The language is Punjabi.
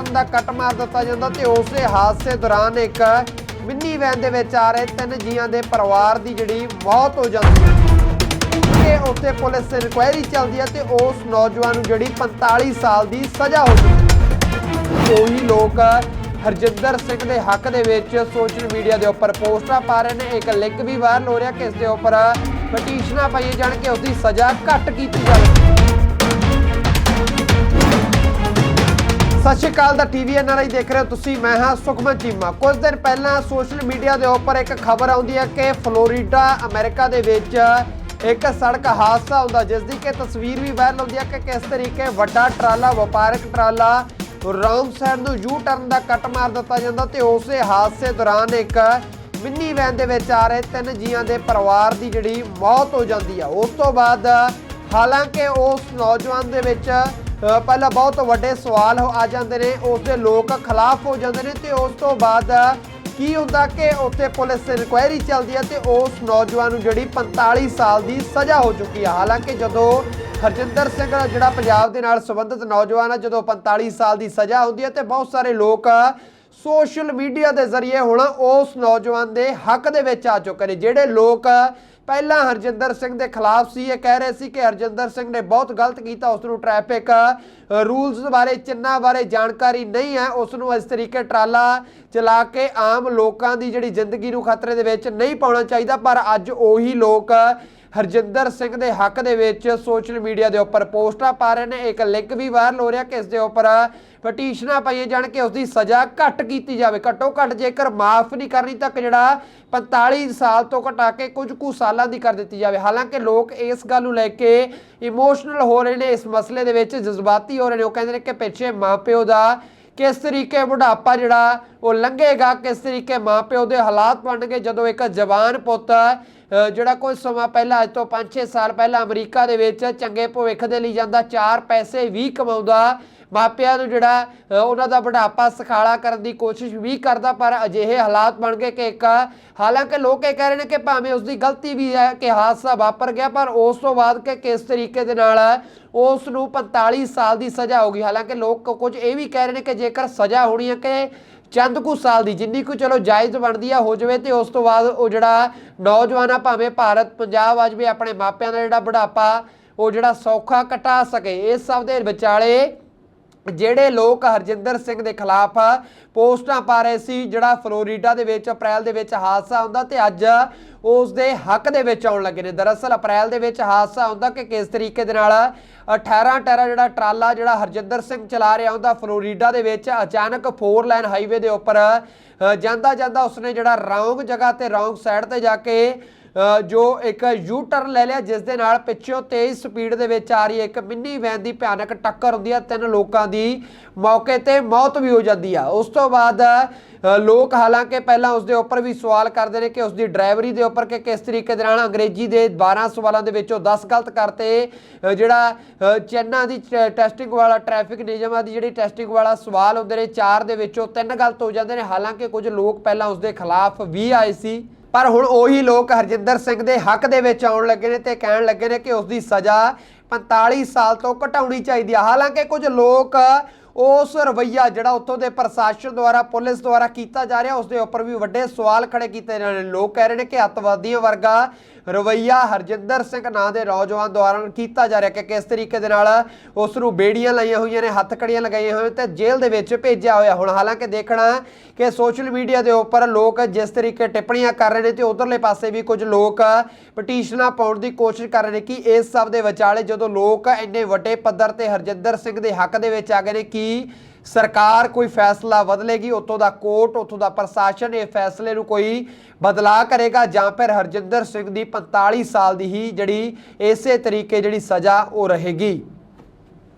ਟਰਨ ਦਾ ਕੱਟ ਮਾਰ ਦਿੱਤਾ ਜਾਂਦਾ ਤੇ ਉਸੇ ਹਾਦਸੇ ਦੌਰਾਨ ਇੱਕ ਮਿੰਨੀ ਵੈਨ ਦੇ ਵਿੱਚ ਆ ਰਹੇ ਤਿੰਨ ਜੀਆਂ ਦੇ ਪਰਿਵਾਰ ਦੀ ਜਿਹੜੀ ਮੌਤ ਹੋ ਜਾਂਦੀ ਹੈ। ਕਿ ਉੱਥੇ ਪੁਲਿਸ ਇਨਕੁਆਇਰੀ ਚੱਲਦੀ ਹੈ ਤੇ ਉਸ ਨੌਜਵਾਨ ਨੂੰ ਜਿਹੜੀ 45 ਸਾਲ ਦੀ ਸਜ਼ਾ ਹੋ ਚੁੱਕੀ ਉਹੀ ਲੋਕ ਹਰਜਿੰਦਰ ਸਿੰਘ ਦੇ ਹੱਕ ਦੇ ਵਿੱਚ ਸੋਸ਼ਲ ਮੀਡੀਆ ਦੇ ਉੱਪਰ ਪੋਸਟਾਂ ਪਾ ਰਹੇ ਨੇ। ਇੱਕ ਲਿੰਕ ਵੀ ਵਾਇਰਲ ਹੋ ਰਿਹਾ ਕਿ ਇਸ ਦੇ ਉੱਪਰ ਪਟੀਸ਼ਨਾਂ ਪਾਈਆਂ ਜਾਣ ਕੇ ਉਸ ਦੀ ਸਜ਼ਾ ਘੱਟ ਕੀਤੀ ਜਾਵੇ ਸਤਿ ਸ਼੍ਰੀ ਅਕਾਲ ਦਾ ਟੀਵੀ ਐਨਆਰਆਈ ਦੇਖ ਰਹੇ ਹੋ ਤੁਸੀਂ, ਮੈਂ ਹਾਂ ਸੁਖਮਨ ਚੀਮਾ। ਕੁਝ ਦਿਨ ਪਹਿਲਾਂ ਸੋਸ਼ਲ ਮੀਡੀਆ ਦੇ ਉੱਪਰ ਇੱਕ ਖਬਰ ਆਉਂਦੀ ਹੈ ਕਿ ਫਲੋਰੀਡਾ, ਅਮਰੀਕਾ ਦੇ ਵਿੱਚ ਇੱਕ ਸੜਕ ਹਾਦਸਾ ਹੁੰਦਾ ਜਿਸ ਦੀ ਕਿ ਤਸਵੀਰ ਵੀ ਵਾਇਰਲ ਹੁੰਦੀ ਹੈ ਕਿ ਕਿਸ ਤਰੀਕੇ ਵੱਡਾ ਟਰਾਲਾ, ਵਪਾਰਕ ਟਰਾਲਾ ਰੌਂਗ ਸਾਈਡ ਨੂੰ ਯੂ ਟਰਨ ਦਾ ਕੱਟ ਮਾਰ ਦਿੱਤਾ ਜਾਂਦਾ ਤੇ ਉਸੇ ਹਾਦਸੇ ਦੌਰਾਨ ਇੱਕ ਮਿੰਨੀ ਵੈਨ ਦੇ ਵਿੱਚ ਆ ਰਹੇ ਤਿੰਨ ਜੀਆਂ ਦੇ ਪਰਿਵਾਰ ਦੀ ਜਿਹੜੀ ਮੌਤ ਹੋ ਜਾਂਦੀ ਹੈ ਉਸ ਤੋਂ ਬਾਅਦ ਹਾਲਾਂਕਿ ਉਸ ਨੌਜਵਾਨ ਦੇ ਵਿੱਚ ਪਹਿਲਾਂ ਬਹੁਤ ਵੱਡੇ ਸਵਾਲ ਆ ਜਾਂਦੇ ਨੇ ਉਸ ਦੇ ਲੋਕ ਖਿਲਾਫ ਹੋ ਜਾਂਦੇ ਨੇ ਤੇ ਉਸ ਤੋਂ ਬਾਅਦ ਕੀ ਹੁੰਦਾ ਕਿ ਉੱਥੇ ਪੁਲਿਸ ਇਨਕੁਆਇਰੀ ਚੱਲਦੀ ਹੈ ਤੇ ਉਸ ਨੌਜਵਾਨ ਨੂੰ ਜਿਹੜੀ 45 ਸਾਲ ਦੀ ਸਜ਼ਾ ਹੋ ਚੁੱਕੀ ਹੈ ਹਾਲਾਂਕਿ ਜਦੋਂ ਹਰਜਿੰਦਰ ਸਿੰਘ, ਜਿਹੜਾ ਪੰਜਾਬ ਦੇ ਨਾਲ ਸੰਬੰਧਿਤ ਨੌਜਵਾਨ ਹੈ ਜਦੋਂ 45 ਸਾਲ ਦੀ ਸਜ਼ਾ ਹੁੰਦੀ ਹੈ ਤੇ ਬਹੁਤ ਸਾਰੇ ਲੋਕ ਸੋਸ਼ਲ ਮੀਡੀਆ ਦੇ ਜ਼ਰੀਏ ਹੁਣ ਉਸ ਨੌਜਵਾਨ ਦੇ ਹੱਕ ਦੇ ਵਿੱਚ ਆ ਚੁੱਕੇ ਨੇ, ਜਿਹੜੇ ਲੋਕ ਪਹਿਲਾਂ ਹਰਜਿੰਦਰ ਸਿੰਘ ਦੇ ਖਿਲਾਫ ਸੀ, ਇਹ ਕਹਿ ਰਹੇ ਸੀ ਕਿ ਹਰਜਿੰਦਰ ਸਿੰਘ ਨੇ ਬਹੁਤ ਗਲਤ ਕੀਤਾ, ਉਸ ਨੂੰ ਟ੍ਰੈਫਿਕ ਰੂਲਸ ਬਾਰੇ, ਚਿੰਨ੍ਹਾਂ ਬਾਰੇ ਜਾਣਕਾਰੀ ਨਹੀਂ ਹੈ, ਉਸ ਨੂੰ ਇਸ ਤਰੀਕੇ ਟਰਾਲਾ ਚਲਾ ਕੇ ਆਮ ਲੋਕਾਂ ਦੀ ਜਿਹੜੀ ਜ਼ਿੰਦਗੀ ਨੂੰ ਖਤਰੇ ਦੇ ਵਿੱਚ ਨਹੀਂ ਪਾਉਣਾ ਚਾਹੀਦਾ, ਪਰ ਅੱਜ ਉਹੀ ਲੋਕ ਹਰਜਿੰਦਰ ਸਿੰਘ ਦੇ ਹੱਕ ਦੇ ਵਿੱਚ ਸੋਸ਼ਲ ਮੀਡੀਆ ਦੇ ਉੱਪਰ ਪੋਸਟਾਂ ਪਾ ਰਹੇ ਨੇ। ਇੱਕ ਲਿੰਕ ਵੀ ਵਾਇਰਲ ਹੋ ਰਿਹਾ ਕਿ ਇਸ ਦੇ ਉੱਪਰ ਪਟੀਸ਼ਨਾਂ ਪਾਈਆਂ ਜਾਣ ਕਿ ਉਸ ਦੀ ਸਜ਼ਾ ਘੱਟ ਕੀਤੀ ਜਾਵੇ। ਘੱਟੋ ਘੱਟ ਜੇਕਰ ਮਾਫ ਨਹੀਂ ਕਰਨੀ ਤਾਂ ਜਿਹੜਾ 45 ਸਾਲ ਤੋਂ ਘਟਾ ਕੇ ਕੁਝ ਕੁ ਸਾਲਾਂ ਦੀ ਕਰ ਦਿੱਤੀ ਜਾਵੇ। ਹਾਲਾਂਕਿ ਲੋਕ ਇਸ ਗੱਲ ਨੂੰ ਲੈ ਕੇ ਇਮੋਸ਼ਨਲ ਹੋ ਰਹੇ ਨੇ। ਇਸ ਮਸਲੇ ਦੇ ਵਿੱਚ ਜਜ਼ਬਾਤੀ ਹੋ ਰਹੇ ਨੇ। ਉਹ ਕਹਿੰਦੇ ਨੇ ਕਿ ਪਿੱਛੇ ਮਾਪਿਓ ਦਾ ਕਿਸ ਤਰੀਕੇ ਬੁਢਾਪਾ ਜਿਹੜਾ ਉਹ ਲੰਘੇਗਾ, ਕਿਸ ਤਰੀਕੇ ਮਾਪਿਓ ਦੇ ਹਾਲਾਤ ਬਣਨਗੇ। ਜਦੋਂ ਇੱਕ ਜਵਾਨ ਪੁੱਤ ਜਿਹੜਾ ਕੁਝ ਸਮਾਂ ਪਹਿਲਾਂ, ਅੱਜ ਤੋਂ 5-6 ਸਾਲ ਪਹਿਲਾਂ ਅਮਰੀਕਾ ਦੇ ਵਿੱਚ ਚੰਗੇ ਭਵਿੱਖ ਦੇ ਲਈ ਜਾਂਦਾ, ਚਾਰ ਪੈਸੇ ਵੀ ਕਮਾਉਂਦਾ, ਮਾਪਿਆਂ ਨੂੰ ਜਿਹੜਾ ਉਹਨਾਂ ਦਾ ਬੁਢਾਪਾ ਸਖਾਲਾ ਕਰਨ ਦੀ ਕੋਸ਼ਿਸ਼ ਵੀ ਕਰਦਾ, ਪਰ ਅਜਿਹੇ ਹਾਲਾਤ ਬਣ ਗਏ ਕਿ ਇੱਕ, ਹਾਲਾਂਕਿ ਲੋਕ ਇਹ ਕਹਿ ਰਹੇ ਨੇ ਕਿ ਭਾਵੇਂ ਉਸ ਦੀ ਗਲਤੀ ਵੀ ਹੈ ਕਿ ਹਾਦਸਾ ਵਾਪਰ ਗਿਆ, ਪਰ ਉਸ ਤੋਂ ਬਾਅਦ ਕਿ ਕਿਸ ਤਰੀਕੇ ਦੇ ਨਾਲ ਉਸ ਨੂੰ 45 ਸਾਲ ਦੀ ਸਜ਼ਾ ਹੋਗੀ ਹਾਲਾਂਕਿ ਲੋਕ ਕੁਝ ਇਹ ਵੀ ਕਹਿ ਰਹੇ ਨੇ ਕਿ ਜੇਕਰ ਸਜ਼ਾ ਹੋਣੀ ਹੈ ਕਿ ਚੰਦ ਕੁ ਸਾਲ ਦੀ ਜਿੰਨੀ ਕੁ ਚਲੋ ਜਾਇਜ਼ ਬਣਦੀ ਆ, ਹੋ ਜਾਵੇ ਤੇ ਉਸ ਤੋਂ ਬਾਅਦ ਉਹ ਜਿਹੜਾ ਨੌਜਵਾਨ ਆ, ਭਾਵੇਂ ਭਾਰਤ ਪੰਜਾਬ ਆ ਜਾਵੇ ਆਪਣੇ ਮਾਪਿਆਂ ਦਾ ਜਿਹੜਾ ਬੁਢਾਪਾ, ਉਹ ਜਿਹੜਾ ਸੌਖਾ ਕਟਾ ਸਕੇ ਇਸ ਸਭ ਦੇ ਵਿਚਾਲੇ ਜਿਹੜੇ ਲੋਕ ਹਰਜਿੰਦਰ ਸਿੰਘ ਦੇ ਖਿਲਾਫ ਪੋਸਟਾਂ ਪਾ ਰਹੇ ਸੀ, ਜਿਹੜਾ ਫਲੋਰੀਡਾ ਦੇ ਵਿੱਚ, ਅਪ੍ਰੈਲ ਦੇ ਵਿੱਚ ਹਾਦਸਾ ਹੁੰਦਾ ਤੇ ਅੱਜ ਉਸ ਦੇ ਹੱਕ ਦੇ ਵਿੱਚ ਆਉਣ ਲੱਗੇ ਨੇ। ਦਰਅਸਲ ਅਪ੍ਰੈਲ ਦੇ ਵਿੱਚ ਹਾਦਸਾ ਹੁੰਦਾ ਕਿ ਕਿਸ ਤਰੀਕੇ ਦੇ ਨਾਲ 18 ਟੈਰਾ ਜਿਹੜਾ ਟਰਾਲਾ ਜਿਹੜਾ ਹਰਜਿੰਦਰ ਸਿੰਘ ਚਲਾ ਰਿਹਾ ਹੁੰਦਾ, ਫਲੋਰੀਡਾ ਦੇ ਵਿੱਚ ਅਚਾਨਕ 4 ਲਾਈਨ ਹਾਈਵੇ ਦੇ ਉੱਪਰ ਜਾਂਦਾ ਜਾਂਦਾ ਉਸਨੇ ਜਿਹੜਾ ਰੌਂਗ ਜਗ੍ਹਾ ਤੇ ਰੌਂਗ ਸਾਈਡ ਤੇ ਜਾ ਕੇ ਜੋ ਇੱਕ ਯੂ ਟਰਨ ਲੈ ਲਿਆ ਜਿਸ ਦੇ ਨਾਲ ਪਿੱਛੋਂ ਤੇਜ਼ ਸਪੀਡ ਦੇ ਵਿੱਚ ਆ ਰਹੀ ਇੱਕ ਮਿੰਨੀ ਵੈਨ ਦੀ ਭਿਆਨਕ ਟੱਕਰ ਹੁੰਦੀ ਹੈ ਤਿੰਨ ਲੋਕਾਂ ਦੀ ਮੌਕੇ ਤੇ ਮੌਤ ਵੀ ਹੋ ਜਾਂਦੀ ਆ। ਉਸ ਤੋਂ ਬਾਅਦ ਲੋਕ ਹਾਲਾਂਕਿ ਪਹਿਲਾਂ ਉਸ ਦੇ ਉੱਪਰ ਵੀ ਸਵਾਲ ਕਰਦੇ ਨੇ ਕਿ ਉਸ ਦੀ ਡਰਾਈਵਰੀ ਦੇ ਉੱਪਰ ਕਿ ਕਿਸ ਤਰੀਕੇ ਦੇ ਨਾਲ ਅੰਗਰੇਜ਼ੀ ਦੇ 12 ਸਵਾਲਾਂ ਦੇ ਵਿੱਚੋਂ 10 ਗਲਤ ਕਰਤੇ। ਜਿਹੜਾ ਅ, ਚੈਨਾਂ ਦੀ ਟੈਸਟਿੰਗ ਵਾਲਾ ਟ੍ਰੈਫਿਕ ਨਿਯਮਾਂ ਦੀ ਜਿਹੜੀ ਟੈਸਟਿੰਗ ਵਾਲਾ ਸਵਾਲ ਹੁੰਦੇ ਨੇ ਚਾਰ ਦੇ ਵਿੱਚੋਂ ਤਿੰਨ ਗਲਤ ਹੋ ਜਾਂਦੇ ਨੇ। ਹਾਲਾਂਕਿ ਕੁਝ ਲੋਕ ਪਹਿਲਾਂ ਉਸ ਦੇ ਖਿਲਾਫ ਵੀ ਆਏ ਸੀ। ਪਰ ਹੁਣ ਉਹੀ ਲੋਕ ਹਰਜਿੰਦਰ ਸਿੰਘ ਦੇ ਹੱਕ ਦੇ ਵਿੱਚ ਆਉਣ ਲੱਗੇ ਨੇ ਤੇ ਕਹਿਣ ਲੱਗੇ ਨੇ ਕਿ ਉਸ ਦੀ ਸਜ਼ਾ 45 ਸਾਲ ਤੋਂ ਘਟਾਉਣੀ ਚਾਹੀਦੀ ਹੈ ਹਾਲਾਂਕਿ ਕੁਝ ਲੋਕ ਉਸ ਰਵਈਆ ਜਿਹੜਾ ਉੱਥੋਂ ਦੇ ਪ੍ਰਸ਼ਾਸਨ ਦੁਆਰਾ, ਪੁਲਿਸ ਦੁਆਰਾ ਕੀਤਾ ਜਾ ਰਿਹਾ, ਉਸ ਦੇ ਉੱਪਰ ਵੀ ਵੱਡੇ ਸਵਾਲ ਖੜੇ ਕੀਤੇ ਜਾ ਰਹੇ ਨੇ। ਲੋਕ ਕਹਿ ਰਹੇ ਨੇ ਕਿ ਅੱਤਵਾਦੀਆਂ ਵਰਗਾ ਰਵਈਆ ਹਰਜਿੰਦਰ ਸਿੰਘ ਨਾਂ ਦੇ ਨੌਜਵਾਨ ਦੁਆਰਾ ਕੀਤਾ ਜਾ ਰਿਹਾ ਕਿ ਕਿਸ ਤਰੀਕੇ ਦੇ ਨਾਲ ਉਸ ਨੂੰ ਬੇੜੀਆਂ ਲਾਈਆਂ ਹੋਈਆਂ ਨੇ ਹੱਥਕੜੀਆਂ ਲਗਾਈਆਂ ਹੋਈਆਂ ਤੇ ਜੇਲ੍ਹ ਦੇ ਵਿੱਚ ਭੇਜਿਆ ਹੋਇਆ। ਹੁਣ ਹਾਲਾਂਕਿ ਦੇਖਣਾ ਕਿ ਸੋਸ਼ਲ ਮੀਡੀਆ ਦੇ ਉੱਪਰ ਲੋਕ ਜਿਸ ਤਰੀਕੇ ਟਿੱਪਣੀਆਂ ਕਰ ਰਹੇ ਨੇ ਤੇ ਉਧਰਲੇ ਪਾਸੇ ਵੀ ਕੁਝ ਲੋਕ ਪਟੀਸ਼ਨਾਂ ਪਾਉਣ ਦੀ ਕੋਸ਼ਿਸ਼ ਕਰ ਰਹੇ ਨੇ ਕਿ ਇਸ ਸਭ ਦੇ ਵਿਚਾਲੇ ਜਦੋਂ ਲੋਕ ਇੰਨੇ ਵੱਡੇ ਪੱਧਰ ਤੇ ਹਰਜਿੰਦਰ ਸਿੰਘ ਦੇ ਹੱਕ ਦੇ ਵਿੱਚ ਆ ਗਏ ਨੇ, ਕਿ ਸਰਕਾਰ ਕੋਈ ਫੈਸਲਾ ਬਦਲੇਗੀ, ਉੱਥੋਂ ਦਾ ਕੋਰਟ, ਉੱਥੋਂ ਦਾ ਪ੍ਰਸ਼ਾਸਨ ਇਹ ਫੈਸਲੇ ਨੂੰ ਕੋਈ ਬਦਲਾਅ ਕਰੇਗਾ ਜਾਂ ਫਿਰ ਹਰਜਿੰਦਰ ਸਿੰਘ ਦੀ 45 ਸਾਲ ਦੀ ਹੀ ਜਿਹੜੀ ਇਸੇ ਤਰੀਕੇ ਜਿਹੜੀ ਸਜ਼ਾ ਉਹ ਰਹੇਗੀ।